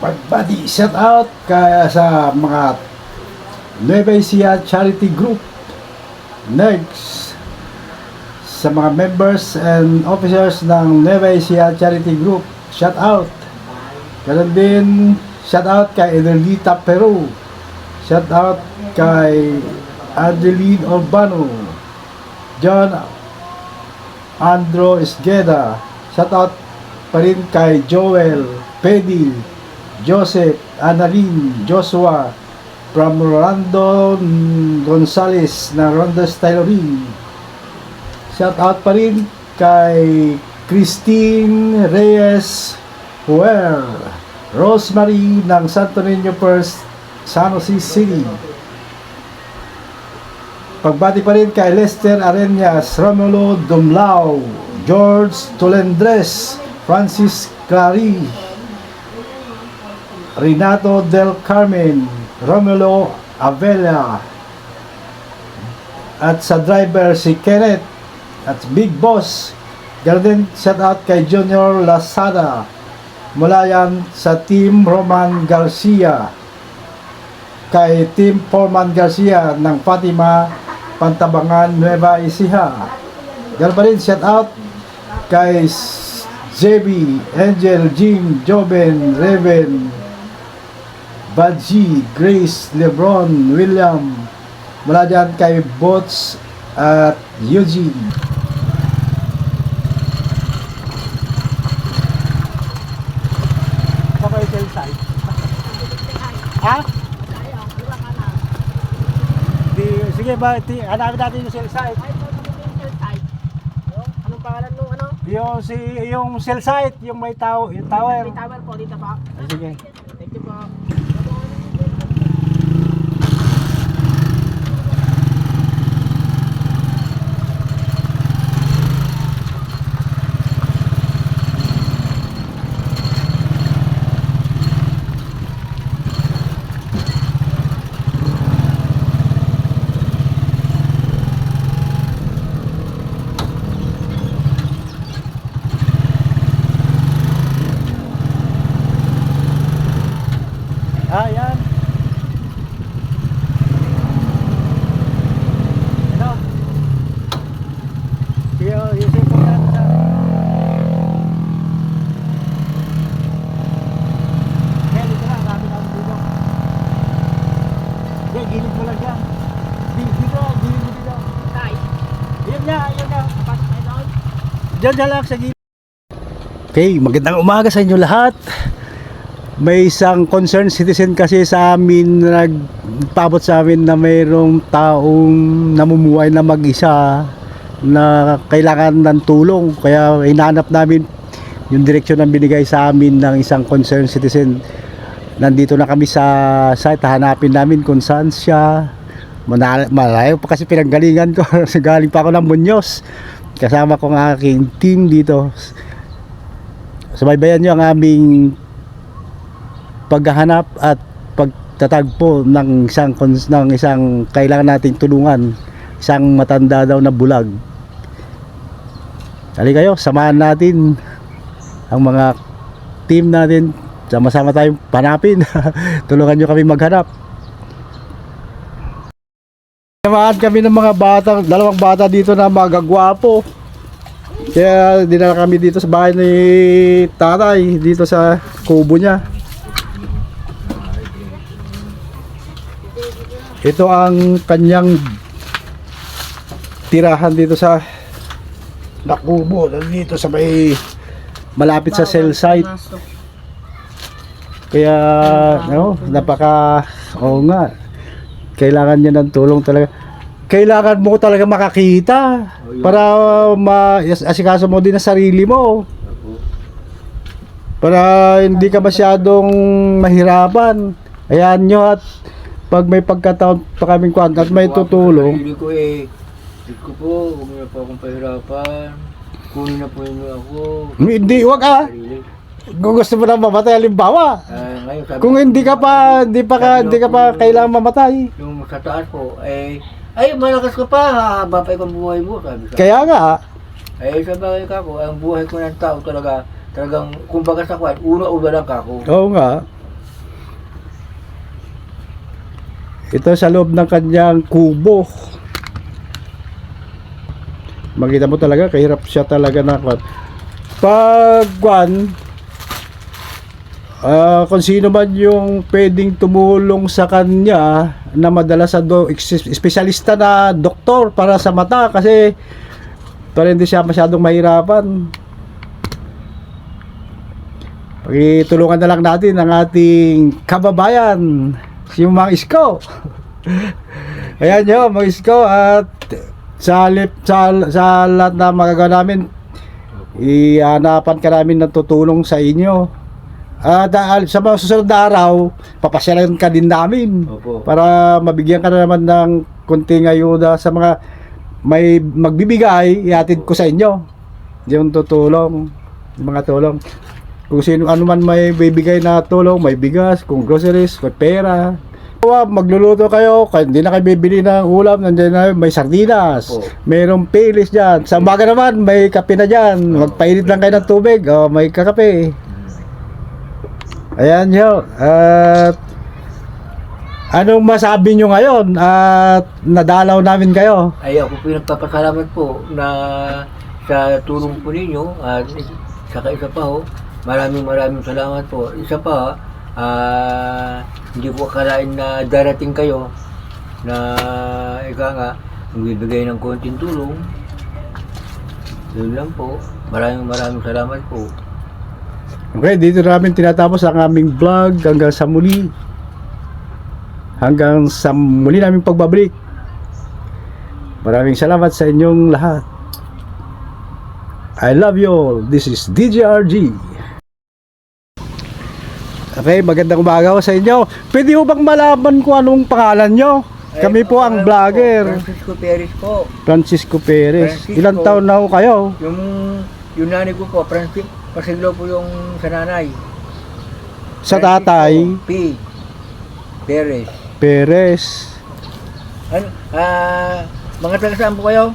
pagbati shout out kaya sa mga Nueva Ecija Charity Group. Next sa mga members and officers ng Nueva Ecija Charity Group shout out. Ganun din shout out kay Edelita Peru. Shout out kay Adeline Urbano. John Andro Esgueda. Shout out pa rin kay Joel Pedi Joseph Annalyn Joshua from Rolando Gonzales na Rondas Tailoring shout out pa rin kay Christine Reyes Huer Rosemary ng Santo Niño First San Jose City. Pagbati pa rin kay Lester Arenas, Romulo Dumlao, George Tolendres, Francis Clary, Renato Del Carmen, Romulo Avella, at sa driver si Kenneth at Big Boss. Ganun din shout out kay Junior Lasada mula yan sa Team Roman Garcia kay Team Foreman Garcia ng Fatima Pantabangan Nueva Ecija. Ganun pa rin shout out kay JB, Angel, Jim, Joben, Reven, Badji, Grace, Lebron, William, mula dyan kay Bots at Eugene. Okay, sell side. Ha? Di, sige ba, ti, hanapin natin yung cell site. Anong pangalan nung ano? Yung si yung cell site, yung may tower, yung tower. May tower po dito po. Sige. Thank you po. Ah, yan. Ano? Sige, oh, yung cellphone natin sa... Kaya dito lang, sabi na dito. Hindi, gilid mo lang yan. Dito, dito, gilid mo dito. Tay, Yun nga, yun nga. pasok tayo doon. Diyan dyan lang sa gilid. Okay, magandang umaga sa inyo lahat. May isang concerned citizen kasi sa amin na nagpabot sa amin na mayroong taong namumuhay na mag-isa na kailangan ng tulong. Kaya hinanap namin yung direksyon na binigay sa amin ng isang concerned citizen. Nandito na kami sa site, hanapin namin kung saan siya. Malayo pa kasi pinanggalingan ko. Galing pa ako ng Muñoz. Kasama ko ang aking team dito. Subaybayan nyo ang aming paghahanap at pagtatagpo ng isang ng isang kailangan nating tulungan, isang matanda daw na bulag. Hali kayo, samahan natin ang mga team natin. Sama-sama tayong panapin. Tulungan nyo kami maghanap. Samahan kami ng mga bata, dalawang bata dito na magagwapo. Kaya dinala kami dito sa bahay ni tatay, dito sa kubo niya. Ito ang kanyang tirahan dito sa nakubo dito sa may malapit sa cell site. Kaya no, napaka oo nga. Kailangan niya ng tulong talaga. Kailangan mo talaga makakita para ma asikaso mo din ang sarili mo. Para hindi ka masyadong mahirapan. Ayan nyo at pag may pagkataon pa kaming kwan at may tutulong, Hindi ko eh. Diyos ko po, huwag niyo po akong pahirapan. Kunin na po niyo ako. hindi, wag ah. Kung gusto mo lang mamatay, halimbawa. Uh, ngayon, sabi Kung hindi ka pa, hindi pa ka, hindi ka pa kung- kailangan mamatay. Yung sa taas ko, eh, ay, malakas ka pa, hahaba pa ikaw ang buhay mo, sabi ko. Kaya nga, Eh, sa bagay ka ko, ang buhay ko ng tao talaga, talagang, kumbaga sa kwan, una-una lang ka ako. oo nga. Ito sa loob ng kanyang kubo. Makita mo talaga, kahirap siya talaga na kwan. Pag kwan, ah, kung sino man yung pwedeng tumulong sa kanya na madala sa do, espesyalista na doktor para sa mata kasi para hindi siya masyadong mahirapan. Pakitulungan na lang natin ang ating kababayan, si Mang Isko. Ayan nyo, Mang Isko, at sa, lip, sa, sa lahat na magagawa namin, ihanapan ka namin ng tutulong sa inyo. At ah, sa mga susunod na araw, papasyalan ka din namin Opo. para mabigyan ka na naman ng konting ayuda sa mga may magbibigay, ihatid ko sa inyo. Yung tutulong, yung mga tulong. Kung sino ano man may bibigay na tulong, may bigas, kung groceries, may pera. Magluluto kayo, kaya hindi na kayo bibili ng ulam, nandiyan na may sardinas, Oo. mayroong pilis dyan. Sa umaga naman, may kape na dyan. Magpainit lang kayo ng tubig, o may kakape. Ayan nyo. At anong masabi nyo ngayon at nadalaw namin kayo? Ay ako po nagpapasalamat po na sa tulong po ninyo at saka isa pa ho, maraming maraming salamat po. Isa pa, ah, hindi ko akalain na darating kayo na ika nga, magbibigay ng konting tulong. Yun lang po. Maraming maraming salamat po. Okay, dito namin tinatapos ang aming vlog hanggang sa muli. Hanggang sa muli naming pagbabalik. Maraming salamat sa inyong lahat. I love you all. This is DJRG. Okay, magandang umaga sa inyo. Pwede ho bang malaman kung anong pangalan nyo? Kami po ang vlogger. Francisco Perez po. Francisco Perez. Francisco. Ilang taon na ho kayo? Yung, yung nanay ko po, Francis, pasiglo po yung sa nanay. Sa tatay, P. Perez. Perez. Ano, ah, mga taga saan po kayo?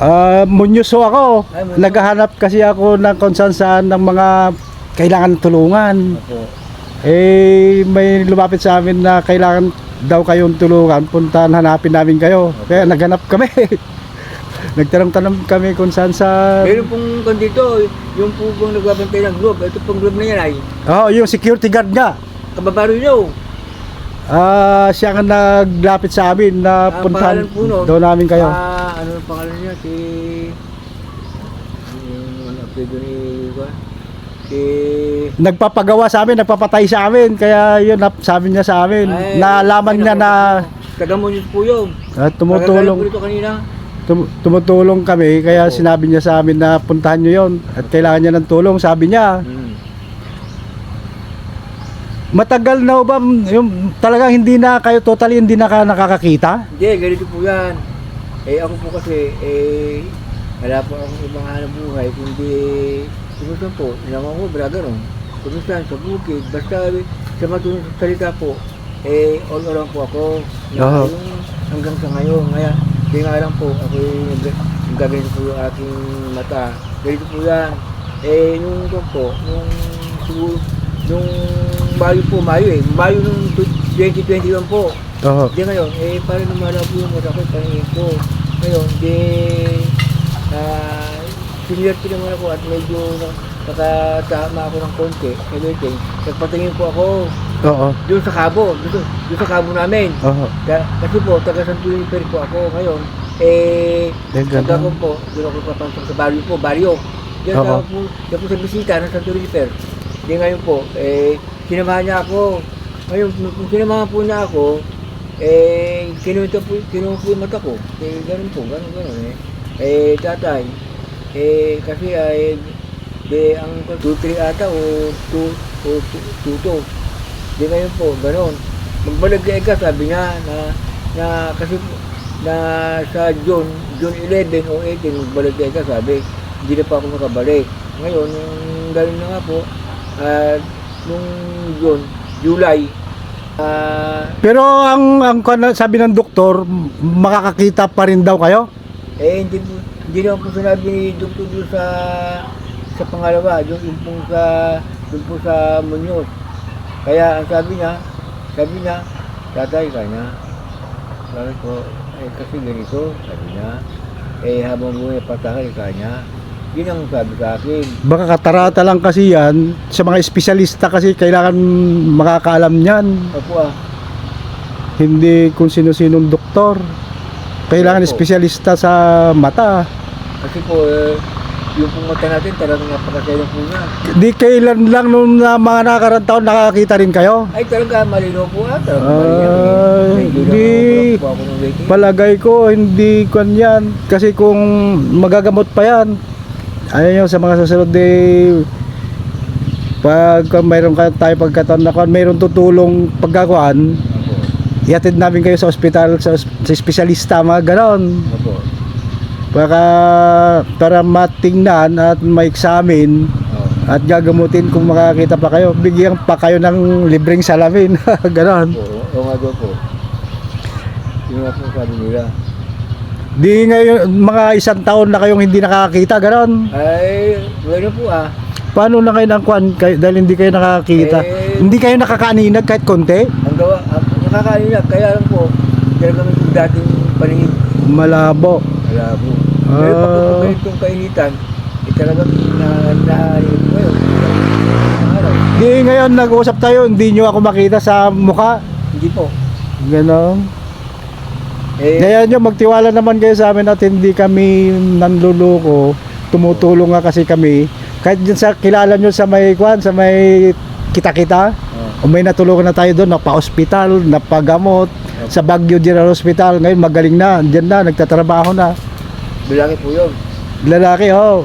Ah, Munyos ho ako. Ay, Muñoz. Naghahanap kasi ako ng kung saan saan ng mga kailangan ng tulungan. Opo. Eh, may lumapit sa amin na kailangan daw kayong tulungan. Puntahan, hanapin namin kayo. Kaya naghanap kami. Nagtanong-tanong kami kung saan sa... Meron pong kandito, yung po pong nagbabantay ng globe. Ito pong globe na yan ay Oh, yung security guard nga. kababaro nyo. Ah, siya nga naglapit sa amin na Ah, puntahan pangalan po nun? daw namin kayo. Ah, ano ang pangalan niya? Si... Yung ano, apelyido ni... Si... Nagpapagawa sa amin, nagpapatay sa amin. Kaya yun, nap- sabi niya sa amin. Ay, Naalaman ay, niya na Taga mo po yun. ah, Nagagalit tumutulong. po dito kanina. Tum- tumutulong kami kaya Opo. sinabi niya sa amin na puntahan nyo yon at kailangan niya ng tulong sabi niya Hmm. matagal na ho ba m- yung talagang hindi na kayo totally hindi na ka nakakakita Hindi, ganito po yan. Eh ako po kasi, eh, wala po akong ibang hanap buhay, kundi, kumusta po, naman ko, braga no? Kumusta sa bukid, basta sa matunong salita po, eh, all around po ako. Na Oo. yung hanggang sa ngayon, ngayon, di nga lang po, ako yung gaganito po yung aking mata. Ganito po yan. Eh, nung ito po, nung siguro, nung Mayo po, Mayo eh, Mayo nung 2021 po, Oo. Di ngayon, eh, parang lumalabo yung mata ko, paningin ko. Ngayon, di, ah, sinilerte naman ako at medyo na- nakatama ako ng konti, everything. Nagpatingin po ako Oo. doon sa kabo, doon, doon sa kabo namin. Oo. Ka- Kasi po, taga San Juniper po ako ngayon. Eh, Eh, taga ko po, doon ako papasok sa barrio po, barrio. Diyan ako po, diyan po sa bisita ng San Juniper. Di ngayon po, eh, sinamahan niya ako. Ngayon, nung sinamahan po niya ako, eh, kinuha po, kinuha po yung mata ko. Eh, ganun po, ganun, ganun eh. Eh, tatay, eh, kasi ay, de, ang 2-3 ata o 2 o 2 Di ngayon po, ganun. Magbalag ka, sabi niya, na, na, kasi na sa June, June 11 o 18, magbalag ka, sabi, hindi na pa ako makabalik. Ngayon, nung galing na nga po, at nung June, July, ah, pero ang ang sabi ng doktor makakakita pa rin daw kayo Eh, hindi, hindi naman po sinabi ni Dr. sa sa pangalawa, doon yung po sa doon po sa Muñoz. Kaya ang sabi niya, sabi niya, tatay ka niya. Sabi ko, eh kasi ganito, sabi niya. Eh habang buhay patakal ka niya, yun ang sabi sa akin. Baka katarata lang kasi yan. Sa mga espesyalista kasi kailangan makakaalam niyan. Opo ah, Hindi kung sino-sinong doktor. Kailangan Opo. espesyalista sa mata. kasi po, eh, yung mata natin talagang napakasaya po niya. Di kailan lang nung na mga nakarang taon nakakita rin kayo. Ay talaga, malino po ah, di- nakakapulak po ako ng waiting. Palagay ko hindi kwan yan. Kasi kung magagamot pa yan, ayaw nyo sa mga susunod eh, pag mayroon ka tayo pagkataon na kwan, mayroon tutulong pagkakuan, iatid namin kayo sa ospital, sa, sa espesyalista, mga ganon. Opo. Para, para matingnan at ma-examine Oh. at gagamutin kung makakita pa kayo. Bigyan pa kayo ng libreng salamin. ganon. Oo, oo nga daw po. Yun sabi nila. Di ngayon, mga isang taon na kayong hindi nakakita, ganon. Ay, bueno po ah. Paano na kayo ng kwan kayo, dahil hindi kayo nakakita? Eh, hindi kayo nakakaaninag kahit konti? Ang gawa, niya, kaya lang po, talaga may dating paningin. Malabo. Malabo. Pero pag ganitong kainitan, eh talagang na, na, araw. Di ngayon nag-usap tayo, hindi nyo ako makita sa mukha. Hindi po. Ganon. Eh, Kaya nyo magtiwala naman kayo sa amin at hindi kami nanluluko. Tumutulong nga kasi kami. Kahit dyan sa kilala nyo sa may kwan, sa may kita-kita. May natulungan na tayo doon, napa-hospital, napagamot. Sa Baguio General Hospital, ngayon magaling na, dyan na, nagtatrabaho na. bilaki po yun. Lalaki, oh.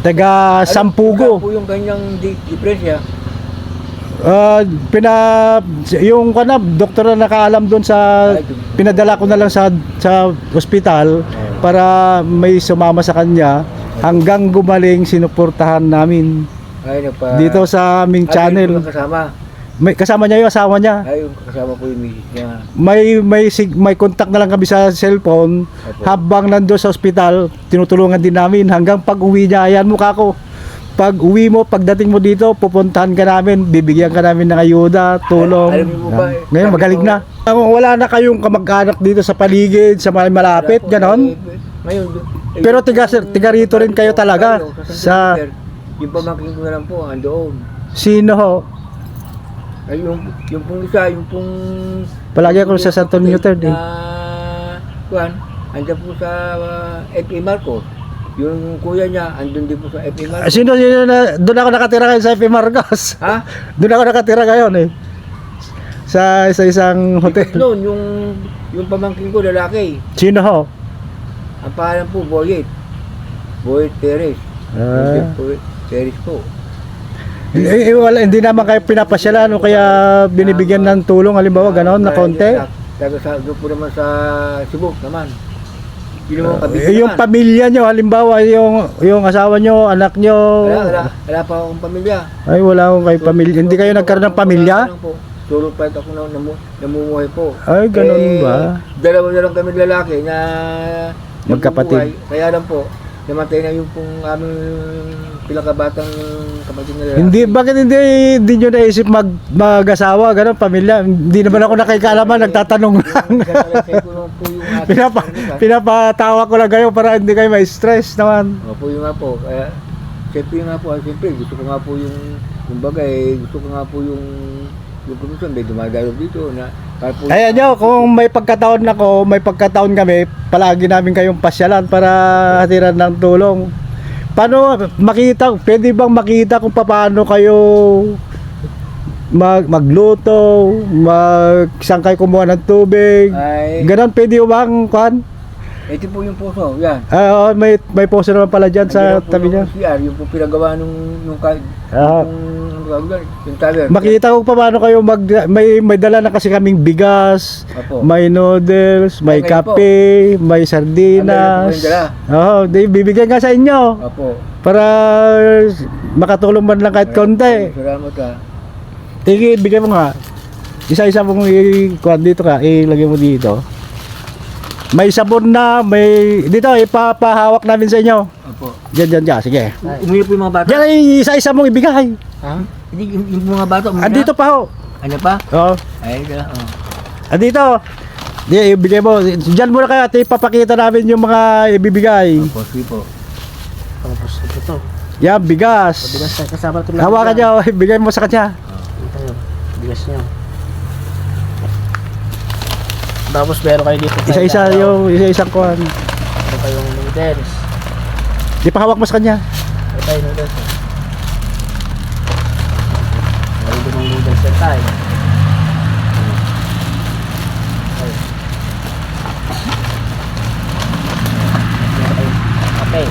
Taga Ano- Sampugo. ano po yung kanyang di, diferensya. Ah, pina yung kana doktor na nakaalam doon sa pinadala ko na lang sa sa ospital para may sumama sa kanya hanggang gumaling sinuportahan namin Ay, nagpa... dito sa aming Ay, channel. ang kasama. May kasama niya yung asawa niya. Ay, kasama po yung misis niya. May may sig, may contact na lang kami sa cellphone Opo. habang nandoon sa ospital, tinutulungan din namin hanggang pag-uwi niya. Ayan mukha ko. Pag uwi mo, pagdating mo dito, pupuntahan ka namin, bibigyan ka namin ng ayuda, tulong. Niyo po ba. Ngayon, magaling ko- na. Wala na kayong kamag-anak dito sa paligid, sa malapit, ganon. Ngayon, Pero tiga- tiga rito rin kayo talaga, Sa, yung pamangkin ko na lang po, andoon. Sino ho? Ay, yung, yung pong isa, yung pong... Palagi ako sa Santo Newton eh. Na, kuhan, andyan po sa uh, FA Marcos. Yung kuya niya, andun din po sa FA Ah, Marcos. Sino, sino na, doon ako nakatira ngayon sa F. Marcos. ha? Doon ako nakatira ngayon eh. Sa, sa isang hotel. Noon, yung, yung pamangkin ko, lalaki. Sino ho? Ang pangalan po, Boyet. Boyet Perez. Ah. Boyet Perez po. Eh, eh, wala, hindi naman kayo pinapasyalan o kaya binibigyan ng tulong halimbawa ganon na konti. Taga sa, doon po naman sa Cebu naman. Yun naman kabit Eh, yung naman. pamilya nyo halimbawa yung yung asawa nyo, anak nyo. Wala, wala, wala pa akong pamilya. Ay wala akong kayo pamilya. Hindi kayo nagkaroon ng pamilya? Solo pa ako na namu, namumuhay po. Ay ganun Eh, ba? Dalawa na lang kami lalaki na Magkapatid. namumuhay. Kaya lang po, namatay na yung pong aming pinakabatang kapatid na lalaki. Hindi bakit hindi hindi nyo naisip mag mag-asawa ganon pamilya? Hindi naman ako nakikalaman, nagtatanong lang. Pinapa, pinapatawa ko lang kayo para hindi kayo ma-stress naman. Opo, yun nga po. Kaya, siyempre nga po, ah, siyempre, gusto ko nga po yung, yung bagay, gusto ko nga po yung, yung komisyon, may dumadalo dito na, Ayan nyo, kung may pagkataon ako, may pagkataon kami, palagi namin kayong pasyalan para hatiran ng tulong. Paano makita, pwede bang makita kung paano kayo mag, magluto, mag, saan kayo kumuha ng tubig? ay, Ganon, pwede bang, kan? Ito po yung puso, yan. Ah, may, may poso naman pala dyan sa po tabi niya. yung CR, yung po pinagawa nung, nung, ka, Ah. yung, ano yung tower. Makita ko pa paano kayo mag, may, may dala na kasi kaming bigas, Opo. may noodles, may Ay, ngayon po. kape, may sardinas. Oo, di bibigyan nga sa inyo Opo. para makatulong man lang kahit konti. Salamat ah. Sige, bigyan mo nga. Isa-isa mong i-kuhan dito ka, ilagay mo dito. May sabon na, may... Dito, ipapahawak namin sa inyo. Opo. Diyan, diyan, diyan. Sige. Umuwi po yung mga bata. Diyan, ay isa-isa mong ibigay. Ha? Hindi, yung, yung mga bata, na? Andito pa ho. Ano pa? Oo. Ay, dala, oh. Andito. Di, ibigay mo. Diyan muna kayo at ipapakita namin yung mga ibibigay. Opo, sige po. Tapos ito to. Yan, bigas. Bigas tayo kasama ito Hawakan niyo, ibigay mo sa kanya. Ito yun. Bigas niyo. Tapos meron kayo dito. Isa-isa yung isa-isang kuhan. Meron kayong noodles. Di pa hawak mo sa kanya. Ito tayo noodles. eh. Meron din ng noodles yan tayo. Okay. Kape.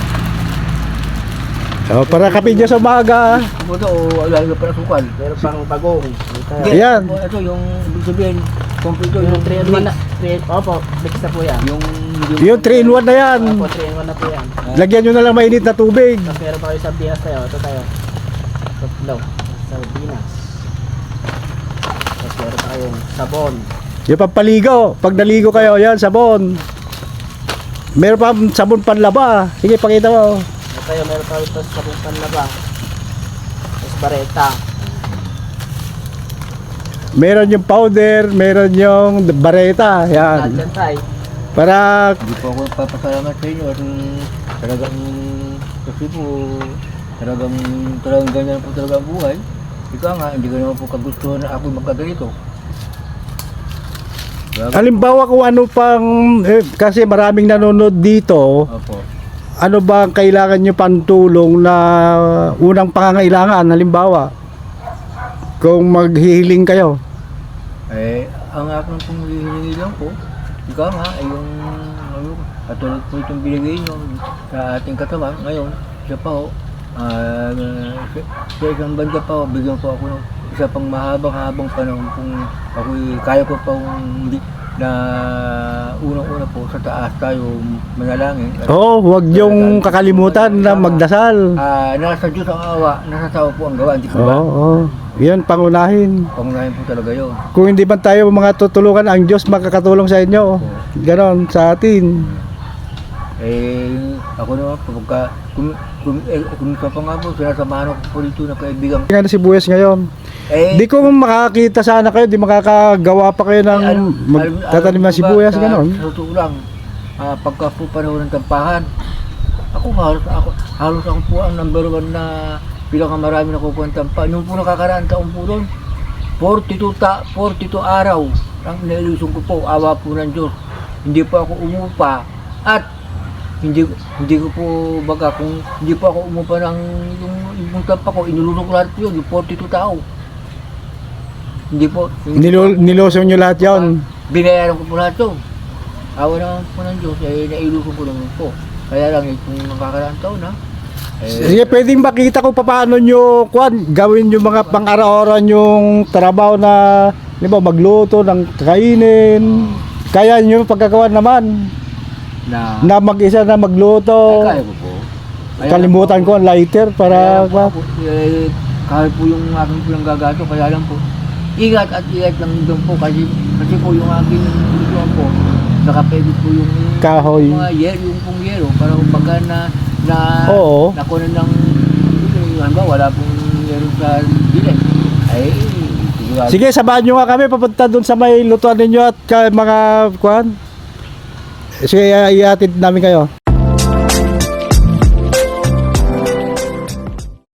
So, para kapin niyo sa umaga. Ito to, o lalo pa na sukal. Meron pang bagong. Ito. Ayan. Ito, ito yung sabihin, kompleto Yung yung 3 in 1 na. 3 Opo, mix na po yan. Yung, Yung 3 in 1 na yan. Opo, 3 in 1 na po yan. Lagyan nyo na lang mainit na tubig. Tapos meron pa kayo sa bias tayo. Ito tayo. Tatlo. Sardinas. Tapos meron pa kayong sabon. Yung pampaligo. Pag naligo kayo, yan, sabon. Meron pa sabon panlaba. Sige, pakita mo. Ito tayo, meron pa sa sabon panlaba. Tapos bareta. Meron yung powder, meron yung bareta. Yan. tayo. Para Hindi po ako papasalamat sa inyo at mm, talagang kasi po talagang talagang ganyan po talaga ang buhay. Ikaw nga, hindi ko naman po kagustuhan na ako magkaganito. Grabe. halimbawa kung ano pang eh, kasi maraming nanonood dito, Opo. ano ba ang kailangan nyo pang tulong na unang pangangailangan halimbawa kung maghihiling kayo. Eh, ang aking pong hihingi lang po, ikaw nga, ay yung ano, katulad po itong binigay nyo sa ating katawan. Ngayon, siya pa ho, ah, sa, sa isang banda pa ho, bigyan po ako ng isa pang mahabang-habang panahon kung ako kaya ko pa na unang-una po sa taas tayo manalangin. At, Oh, huwag yung kakalimutan na magdasal. ah, nasa Diyos ang awa, nasa tao po ang gawa, hindi Oo, po ba? oh, Yan pangunahin. Pangunahin po talaga yun. Kung hindi man tayo mga tutulungan, ang Diyos makakatulong sa inyo. Ganon sa atin. Eh, ako naman po, pagka, kung, kung, eh, kung sa pa nga po, sinasamahan ako po dito na kaibigan. Nga na si Buyas ngayon. Eh, Di ko makakita sana kayo, di makakagawa pa kayo ng magtatanim na mo ba, sibuyas, sa- ganon. Sa totoo lang, ah, pagka po panahon ng tampahan, ako halos ako, halos ako po ang number one na pinakamarami na kukuha ng tampahan. Nung po nakakaraang taon po doon, 42, ta, 42 araw ang nailusong ko po, awa po ng Diyos. Hindi po ako umupa at hindi hindi ko po baga kung hindi po ako umupa ng yung, yung tampa ko, inulusong ko lahat po yun, yung 42 tao. Hindi po. hindi po Nilo, nilusong nyo lahat yon. binayaran ko po lahat to. Awa naman po ng Diyos, eh, nailusong ko naman po. Kaya lang, eh, kung nakakaraang taon na, eh, Sige, pwedeng makita ko paano nyo kwan, gawin yung mga pang-araw-araw yung trabaho na, di ba, magluto ng kainin. Kaya nyo pagkagawa naman na, na mag-isa na magluto. kaya ko po. Kaya Kalimutan ko ang lighter Kaya para lang po, eh, kahit po yung aking pulang gagato, kaya lang po, ingat at ingat lang doon po kasi, kasi po yung aking lutuan po, nakapegit po yung Kahoy. yung mga yer, yung pong yero, para kumbaga na, na, Oo. nakunan ng, yung ano ba, wala pong yero sa bilet. Ay. Sige, samahan nyo nga kami papunta doon sa may lutuan ninyo at mga kwan. Sige, iatid namin kayo.